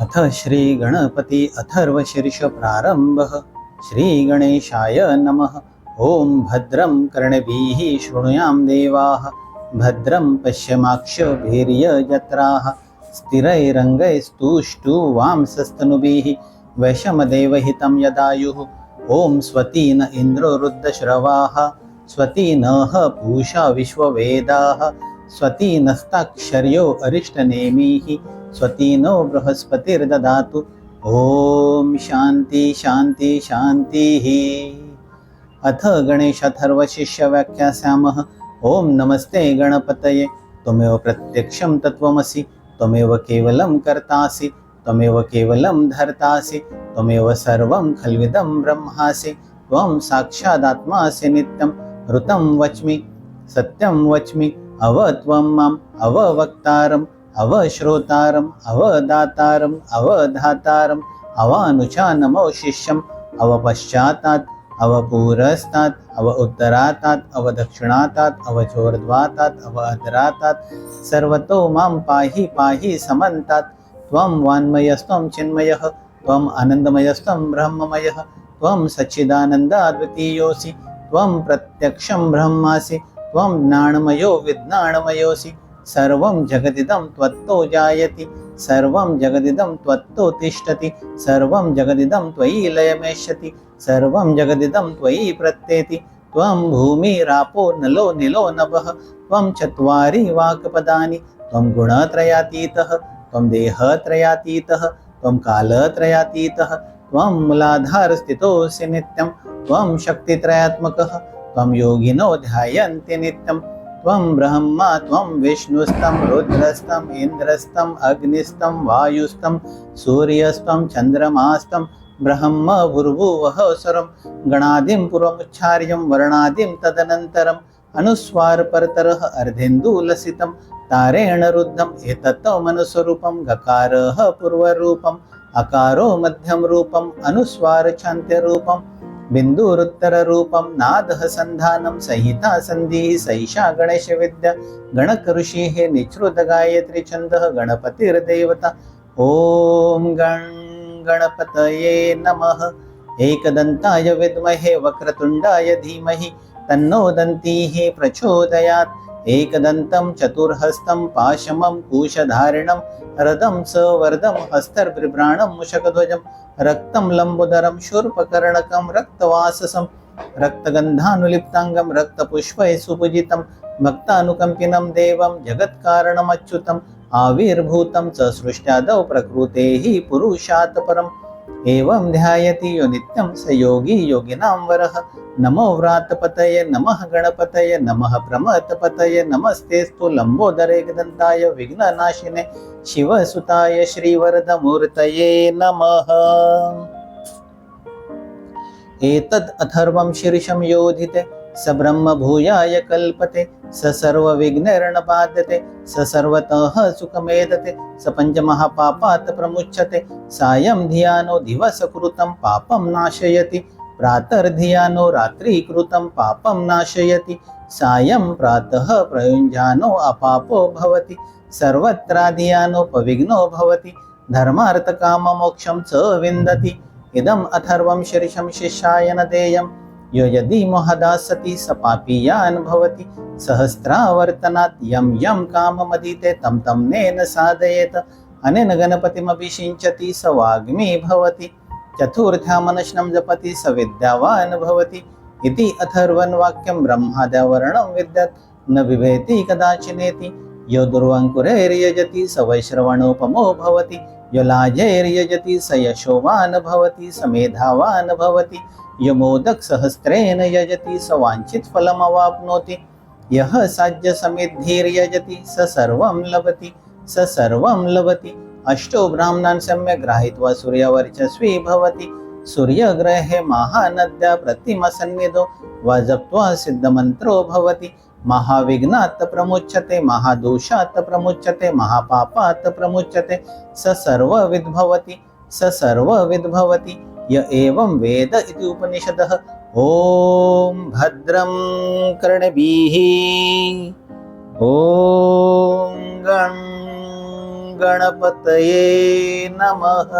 अथ श्री गणपती श्रीगणेशाय प्रारंभ नमः। ॐ भद्रं कर्णभिः शृणुयां देवाः। भद्रं पश्यमाक्षभिर्यजत्राः। स्थिरैरङ्गैस्तुष्टुवांसस्तनुभिः वैशमदेवहितं यदायुः। ॐ स्वती न इन्द्रो रुद्रश्रवाः स्वती नः पूषा विश्ववेदाः स्वती नस्ताक्षर्यो अरिष्टनेमिः। स्वती नो बृहस्पतिर्ददातु। ॐ शान्ति शान्ति शान्तिः अथ गणेशथर्वशिष्यव्याख्यास्यामः ॐ नमस्ते गणपतये। त्वमेव प्रत्यक्षं तत्त्वमसि। त्वमेव केवलं कर्तासि। त्वमेव केवलं धर्तासि। त्वमेव सर्वं खल्विदं ब्रह्मासि। त्वं साक्षादात्मासि नित्यं। ऋतं वच्मि सत्यं वच्मि अव त्वं माम् अववक्तारम्। अवश्रोतारम् अवदातारम् अवधातारम् अवानुचानमो शिष्यम् अवपश्चातात् अवपूरस्तात् अव उत्तरातात् अवदक्षिणातात् अवचोर्ध्वातात् अव अधरातात् सर्वतो मां पाहि पाहि समन्तात् त्वं वान्मयस्त्वं चिन्मयः त्वम् आनन्दमयस्त्वं ब्रह्ममयः त्वं सच्चिदानन्दाद्वितीयोऽसि त्वं प्रत्यक्षं ब्रह्मासि त्वं ज्ञानमयो विज्ञानमयोऽसि सर्वं जगदिदं त्वत्तो जायति सर्वं जगदिदं त्वत्तो तिष्ठति सर्वं जगदिदं त्वयि लयमेष्यति सर्वं जगदिदं त्वयि प्रत्येति त्वं भूमिरापो नलो निलो नभः त्वं चत्वारि वाक्पदानि त्वं गुणत्रयातीतः त्वं देहत्रयातीतः त्वं कालत्रयातीतः त्वं मूलाधारस्थितोऽसि नित्यं त्वं शक्तित्रयात्मकः त्वं योगिनो ध्यायन्ति नित्यं। त्वं ब्रह्मा त्वं विष्णुस्तं रुद्रस्तम् इन्द्रस्तम् अग्निस्तं वायुस्तं सूर्यस्तं चन्द्रमास्तं ब्रह्म भुर्भुवः स्वरं गणादिं पूर्वमुच्चार्यं वर्णादिं तदनन्तरम् अनुस्वारपरतरः अर्धेन्दुलसितं तारेण रुद्धम् एतत् मनस्वरूपं गकारः पूर्वरूपम् अकारो मध्यं रूपम् बिन्दुरुत्तररूपं नादः सन्धानं संहिता सन्धिः सैषा गणेशविद्या गणकऋषिः निःसृतगायत्री छन्दः गणपतिर्देवता। ॐ गण गणपतये नमः। एकदन्ताय विद्महे वक्रतुण्डाय धीमहि तन्नो दन्तीः प्रचोदयात्। एकदन्तं चतुर्हस्तं पाशमं कूशधारिणं रदं सवर्दं हस्तर्बिभ्राणं मुषकध्वजं रक्तं लम्बुदरं शूर्पकर्णकं रक्तवाससं रक्तगन्धानुलिप्ताङ्गं रक्तपुष्पैः सुपूजितं भक्तानुकम्पिनं देवं जगत्कारणमच्युतम् आविर्भूतं च सृष्ट्यादौ प्रकृतेः पुरुषात् परम्। एवं ध्यायति यो नित्यं स योगी योगिनां वरः। नमो व्रातपतये नमः गणपतये नमः प्रमथपतये नमस्तेस्तु लम्बोदरेकदन्ताय विघ्ननाशिने शिवसुताय श्रीवरदमूर्तये नमः। एतद् अथर्वं शीर्षं योधिते स ब्रह्मभूयाय कल्पते स सर्वविघ्नैर्नबाध्यते स सर्वतः सुखमेदते स पञ्चमहापापात् प्रमुच्यते सायं धियानो दिवसकृतं पापं नाशयति प्रातर्धियानो रात्रिकृतं पापं नाशयति सायं प्रातः प्रयुञ्जानो अपापो भवति सर्वत्राधियानोपविघ्नो भवति धर्मार्थकाममोक्षं च विन्दति इदम् अथर्वं शीर्षं शिष्यायन देयम्। यो यदि महदासति स पापीयान् भवति सहस्रावर्तनात् यं यं काममदीते तं तं नेन साधयेत। अनेन गणपतिमभिषिञ्चति स वाग्मी भवति। चतुर्थ्यामनशनं जपति स विद्यावान् भवति इति अथर्वन् वाक्यं ब्रह्माद्यावरणं विद्यात्। न बिभेति कदाचिनेति। यो दुर्वङ्कुरैर्यजति स वैश्रवणोपमो भवति यो लाजैर्यजति स यशोवान् भवति स मेधावान् भवति यमोदकसहस्रेण यजति स वाञ्छितफलमवाप्नोति यः साज्यसमिद्धिर्यजति स सर्वं लभति स सर्वं लभति अष्टो ब्राह्मणान् सम्यक् ग्राहीत्वा सूर्यवर्चस्वी भवति सूर्यग्रहे महानद्या प्रतिमसन्निधो वा जप्त्वा सिद्धमन्त्रो भवति महाविघ्नात् प्रमुच्यते महादोषात् प्रमुच्यते महापापात् प्रमुच्यते स सर्वविद्भवति स सर्वविद्भवति य एवं वेद इति उपनिषदः। ॐ भद्रं कर्णभिः ॐ गण गणपतये नमः।